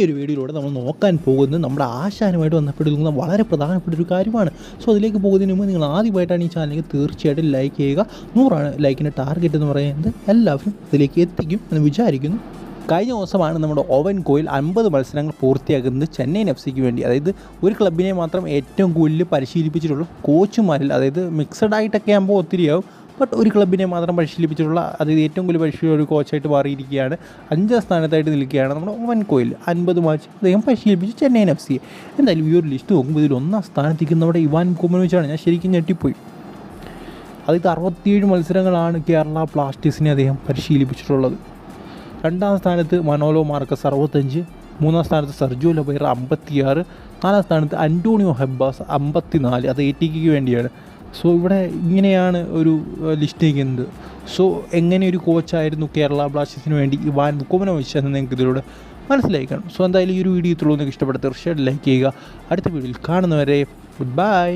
ഈ ഒരു വീഡിയോയിലൂടെ നമ്മൾ നോക്കാൻ പോകുന്നത് നമ്മുടെ ആശാനുമായിട്ട് ബന്ധപ്പെട്ടിരിക്കുന്ന വളരെ പ്രധാനപ്പെട്ട ഒരു കാര്യമാണ്. സോ അതിലേക്ക് പോകുന്നതിന് മുമ്പ് നിങ്ങൾ ആദ്യമായിട്ടാണ് ഈ ചാനലിലേക്ക് തീർച്ചയായിട്ടും ലൈക്ക് ചെയ്യുക. നൂറാണ് ലൈക്കിന്റെ ടാർഗറ്റ് എന്ന് പറയുന്നത്. എല്ലാവരും ഇതിലേക്ക് എത്തിക്കും എന്ന് വിചാരിക്കുന്നു. കഴിഞ്ഞ ദിവസമാണ് നമ്മുടെ ഓവൻ കോയിൽ അൻപത് മത്സരങ്ങൾ പൂർത്തിയാക്കുന്നത് ചെന്നൈയിൻ എഫ് സിക്ക് വേണ്ടി. അതായത് ഒരു ക്ലബിനെ മാത്രം ഏറ്റവും കൂടുതൽ പരിശീലിപ്പിച്ചിട്ടുള്ള കോച്ചുമാരിൽ അതായത് മിക്സഡ് ആയിട്ടൊക്കെ ആകുമ്പോൾ ഒത്തിരിയാവും. ബട്ട് ഒരു ക്ലബിനെ മാത്രം പരിശീലിപ്പിച്ചിട്ടുള്ള അതായത് ഏറ്റവും കൂടുതൽ പരിശീലിച്ച ഒരു കോച്ചായിട്ട് മാറിയിരിക്കുകയാണ്. അഞ്ചാം സ്ഥാനത്തായിട്ട് നിൽക്കുകയാണ് നമ്മുടെ ഓവൻ കോയിൽ. അൻപത് മാച്ച് അദ്ദേഹം പരിശീലിപ്പിച്ച് ചെന്നൈയിൻ എഫ് സി. എന്തായാലും ഈ ഒരു ലിസ്റ്റ് നോക്കുമ്പോൾ ഇതിൽ ഒന്നാം സ്ഥാനത്തേക്ക് നമ്മുടെ ഇവാൻ കുമനോവിച്ചാണ് ഞാൻ ശരിക്കും ഞെട്ടിപ്പോയി. അതായത് അറുപത്തിയേഴ് മത്സരങ്ങളാണ് കേരള ബ്ലാസ്റ്റേഴ്സിനെ അദ്ദേഹം പരിശീലിപ്പിച്ചിട്ടുള്ളത്. രണ്ടാം സ്ഥാനത്ത് മനോലോ മാർക്കസ് അറുപത്തഞ്ച് മൂന്നാം സ്ഥാനത്ത് സർജോ ലബൈറ അമ്പത്തിയാറ് നാലാം സ്ഥാനത്ത് അന്റോണിയോ ഹെബ്ബാസ് അമ്പത്തിനാല്. അത് എ ടിക്ക് വേണ്ടിയാണ്. സോ ഇവിടെ ഇങ്ങനെയാണ് ഒരു ലിസ്റ്റ് നിൽക്കുന്നത് സോ എങ്ങനെ ഒരു കോച്ചായിരുന്നു കേരള ബ്ലാസ്റ്റേഴ്സിന് വേണ്ടി ഇവാൻ മുക്കോമനോവിച്ച് എന്ന് നിങ്ങൾക്ക് ഇതിലൂടെ മനസ്സിലാക്കണം സോ എന്തായാലും ഈ ഒരു വീഡിയോ ഇത്രയും നിങ്ങൾക്ക് ഇഷ്ടപ്പെട്ട തീർച്ചയായിട്ടും ലൈക്ക് ചെയ്യുക. അടുത്ത വീഡിയോയിൽ കാണുന്നവരെ ഗുഡ് ബൈ